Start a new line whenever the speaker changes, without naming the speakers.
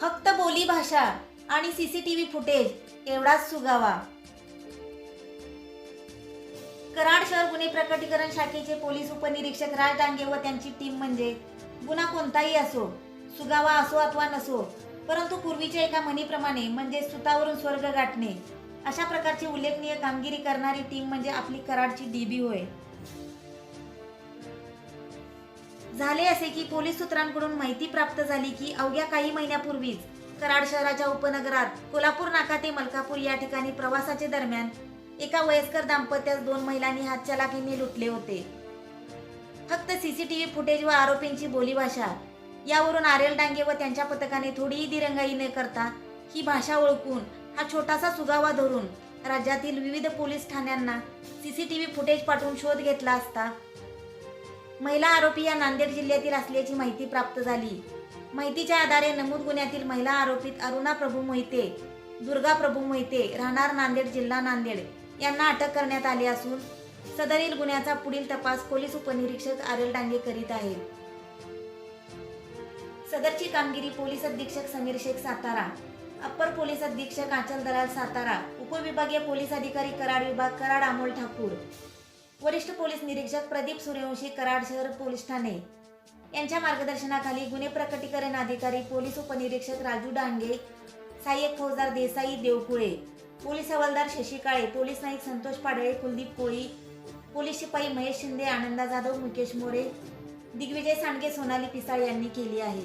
फक्त बोली भाषा आणि सीसीटीव्ही फुटेज एवढाच सुगावा. कराड शहर गुन्हे प्रकटीकरण शाखेचे पोलीस उपनिरीक्षक राज डांगे व त्यांची टीम म्हणजे गुन्हा कोणताही असो सुगावा असो अथवा नसो परंतु पूर्वीच्या एका म्हणीप्रमाणे म्हणजे सुतावरून स्वर्ग गाठणे अशा प्रकारची उल्लेखनीय कामगिरी करणारी टीम म्हणजे आपली कराडची डीबी होय. झाले असे की पोलीस सूत्रांकडून माहिती प्राप्त झाली की अवघ्या काही महिन्यापूर्वीच कराड शहराच्या उपनगरात कोल्हापूर नाका ते मलकापूर या ठिकाणी प्रवासाचे दरम्यान एका वयस्कर दाम्पत्यास दोन महिलांनी हातचलाखीने लुटले होते. फक्त सीसीटीव्ही फुटेज व आरोपींची बोलीभाषा. यावरून आरेल डांगे व त्यांच्या पथकाने थोडीही दिरंगाई न करता ही भाषा ओळखून हा छोटासा सुगावा धरून राज्यातील विविध पोलीस ठाण्यांना सीसीटीव्ही फुटेज पाठवून शोध घेतला असता महिला आरोपी या नांदेड जिल्ह्यातील असल्याची माहिती प्राप्त झाली. माहितीच्या आधारे नमूद गुन्ह्यातील महिला आरोपीत अरुणा प्रभू मोहिते दुर्गा प्रभू मोहिते राहणार नांदेड जिल्हा नांदेड यांना अटक करण्यात आली असून सदरील गुन्ह्याचा पुढील तपास पोलीस उपनिरीक्षक आरेल डांगे करीत आहेत. सदरची कामगिरी पोलीस अधीक्षक समीर शेख सातारा अप्पर पोलीस अधीक्षक आचल दलाल सातारा उपविभागीय पोलीस अधिकारी कराड विभाग कराड अमोल ठाकूर वरिष्ठ पोलीस निरीक्षक प्रदीप सूर्यवंशी कराड शहर पोलीस ठाणे. यांच्या मार्गदर्शनाखाली गुन्हे प्रकटीकरण अधिकारी पोलीस उपनिरीक्षक राजू डांगे सहाय्यक फौजदार देसाई देवकुळे पोलीस हवालदार शशी काळे पोलीस नाईक संतोष पाडळे कुलदीप कोळी पोलीस शिपाई महेश शिंदे आनंदा जाधव मुकेश मोरे दिग्विजय सांडगे सोनाली पिसाळ यांनी केली आहे.